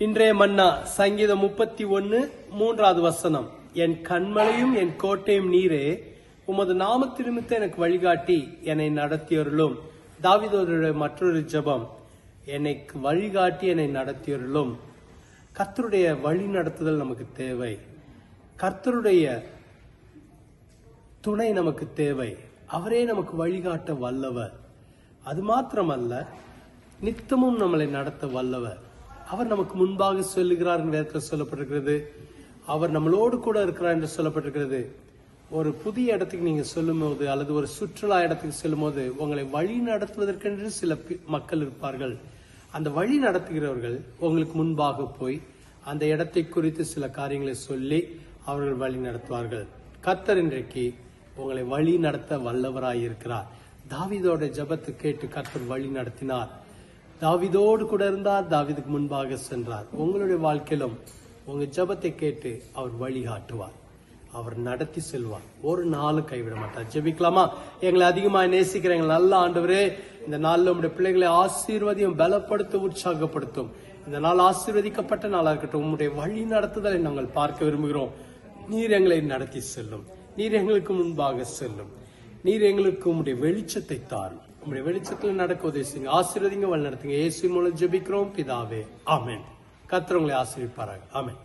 இன்றைய மன்னா சங்கீதம் முப்பத்தி ஒன்னு மூன்றாவது வசனம். என் கண்மலையும் என் கோட்டையும் நீரே உமது நாம நிமித்தம் எனக்கு வழிகாட்டி என்னை நடத்தியருளும். தாவிதோருடைய மற்றொரு ஜெபம் என்னை வழிகாட்டி என்னை நடத்தியருளும். கர்த்தருடைய வழி நடத்துதல் நமக்கு தேவை. கர்த்தருடைய துணை நமக்கு தேவை. அவரே நமக்கு வழிகாட்ட வல்லவர். அது மாத்திரமல்ல நித்தமும் நம்மளை நடத்த வல்லவர். அவர் நமக்கு முன்பாக சொல்லுகிறார் என்று வேதத்தில் சொல்லப்பட்டிருக்கிறது. அவர் நம்மளோடு கூட இருக்கிறார் என்று சொல்லப்பட்டிருக்கிறது. ஒரு புதிய இடத்துக்கு நீங்க சொல்லும்போது அல்லது ஒரு சுற்றுலா இடத்துக்கு செல்லும்போது உங்களை வழி நடத்துவதற்கென்று சில மக்கள் இருப்பார்கள். அந்த வழி நடத்துகிறவர்கள் உங்களுக்கு முன்பாக போய் அந்த இடத்தை குறித்து சில காரியங்களை சொல்லி அவர்கள் வழி நடத்துவார்கள். கர்த்தர் இன்றைக்கு உங்களை வழி நடத்த வல்லவராயிருக்கிறார். தாவிதோட ஜபத்து கேட்டு கர்த்தர் வழி நடத்தினார். தாவிதோடு கூட இருந்தார் தாவீதுக்கு முன்பாக சென்றார். உங்களுடைய வாழ்க்கையிலும் உங்க ஜெபத்தை கேட்டு அவர் வழிகாட்டுவார் அவர் நடத்தி செல்வார். ஒரு நாளும் கைவிட மாட்டார். ஜெபிக்கலாமா? எங்களை அதிகமாக நேசிக்கிற எங்கள் நல்ல ஆண்டவரே இந்த நாளில் உங்களுடைய பிள்ளைகளை ஆசீர்வதியும் பலப்படுத்த உற்சாகப்படுத்தும். இந்த நாள் ஆசீர்வதிக்கப்பட்ட நாளாக இருக்கட்டும். உங்களுடைய வழி நடத்துதலை நாங்கள் பார்க்க விரும்புகிறோம். நீர் எங்களை நடத்தி செல்லும். நீர் எங்களுக்கு முன்பாக செல்லும். நீர் எங்களுக்கு உங்களுடைய வெளிச்சத்தை தாரும். உங்களுடைய வெளிச்சத்தில் நடக்க உதவி செய்யுங்க. ஆசீர்வதிங்க வழி நடத்துங்க. இயேசு மூலம் ஜெபிக்கிறோம். பிதாவே ஆமேன். கத்திரவங்களை ஆசிரியப்பாராங்க ஆமேன்.